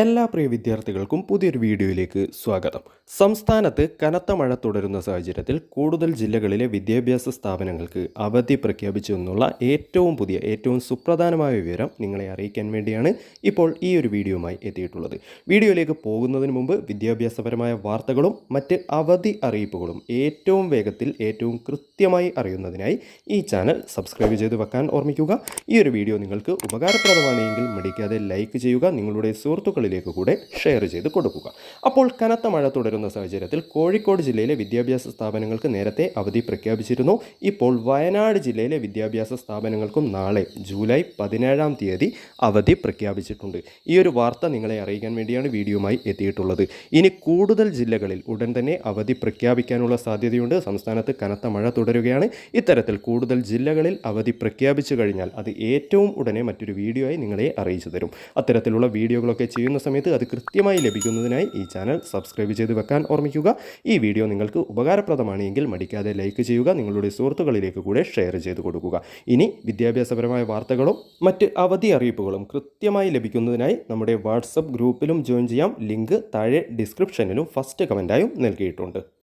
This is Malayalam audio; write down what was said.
എല്ലാ പ്രിയ വിദ്യാർത്ഥികൾക്കും പുതിയൊരു വീഡിയോയിലേക്ക് സ്വാഗതം. സംസ്ഥാനത്ത് കനത്ത മഴ തുടരുന്ന സാഹചര്യത്തിൽ കൂടുതൽ ജില്ലകളിലെ വിദ്യാഭ്യാസ സ്ഥാപനങ്ങൾക്ക് അവധി പ്രഖ്യാപിച്ചു എന്നുള്ള ഏറ്റവും പുതിയ ഏറ്റവും സുപ്രധാനമായ വിവരം നിങ്ങളെ അറിയിക്കാൻ വേണ്ടിയാണ് ഇപ്പോൾ ഈ ഒരു വീഡിയോയുമായി എത്തിയിട്ടുള്ളത്. വീഡിയോയിലേക്ക് പോകുന്നതിന് മുമ്പ് വിദ്യാഭ്യാസപരമായ വാർത്തകളും മറ്റ് അവധി അറിയിപ്പുകളും ഏറ്റവും വേഗത്തിൽ ഏറ്റവും കൃത്യമായി അറിയുന്നതിനായി ഈ ചാനൽ സബ്സ്ക്രൈബ് ചെയ്ത് വെക്കാൻ ഓർമ്മിക്കുക. ഈ ഒരു വീഡിയോ നിങ്ങൾക്ക് ഉപകാരപ്രദമാണെങ്കിൽ മടിക്കാതെ ലൈക്ക് ചെയ്യുക. നിങ്ങളുടെ സുഹൃത്തുക്കളിലേക്ക് കൂടെ ഷെയർ ചെയ്ത് കൊടുക്കുക. അപ്പോൾ കനത്ത മഴ തുടരുന്ന സാഹചര്യത്തിൽ കോഴിക്കോട് ജില്ലയിലെ വിദ്യാഭ്യാസ സ്ഥാപനങ്ങൾക്ക് നേരത്തെ അവധി പ്രഖ്യാപിച്ചിരുന്നു. ഇപ്പോൾ വയനാട് ജില്ലയിലെ വിദ്യാഭ്യാസ സ്ഥാപനങ്ങൾക്കും നാളെ ജൂലൈ പതിനേഴാം തീയതി അവധി പ്രഖ്യാപിച്ചിട്ടുണ്ട്. ഈ ഒരു വാർത്ത നിങ്ങളെ അറിയിക്കാൻ വേണ്ടിയാണ് വീഡിയോയുമായി എത്തിയിട്ടുള്ളത്. ഇനി കൂടുതൽ ജില്ലകളിൽ ഉടൻ തന്നെ അവധി പ്രഖ്യാപിക്കാനുള്ള സാധ്യതയുണ്ട്. സംസ്ഥാനത്ത് കനത്ത മഴ തുടരുകയാണ്. ഇത്തരത്തിൽ കൂടുതൽ ജില്ലകളിൽ അവധി പ്രഖ്യാപിച്ചു കഴിഞ്ഞാൽ അത് ഏറ്റവും ഉടനെ മറ്റൊരു വീഡിയോയായി നിങ്ങളെ അറിയിച്ചു തരും. അത്തരത്തിലുള്ള വീഡിയോകളൊക്കെ ചെയ്യുന്ന സമയത്ത് അത് കൃത്യമായി ലഭിക്കുന്നതിനായി ഈ ചാനൽ സബ്സ്ക്രൈബ് ചെയ്ത് വെക്കാൻ ഓർമ്മിക്കുക. ഈ വീഡിയോ നിങ്ങൾക്ക് ഉപകാരപ്രദമാണ് എങ്കിൽ മടിക്കാതെ ലൈക്ക് ചെയ്യുക നിങ്ങളുടെ സുഹൃത്തുക്കളിലേക്ക് കൂടെ ഷെയർ ചെയ്ത് കൊടുക്കുക. ഇനി വിദ്യാഭ്യാസപരമായ വാർത്തകളും മറ്റ് അവധി അറിയിപ്പുകളും കൃത്യമായി ലഭിക്കുന്നതിനായി നമ്മുടെ വാട്സപ്പ് ഗ്രൂപ്പിലും ജോയിൻ ചെയ്യാം. ലിങ്ക് താഴെ ഡിസ്ക്രിപ്ഷനിലും ഫസ്റ്റ് കമന്റായും നൽകിയിട്ടുണ്ട്.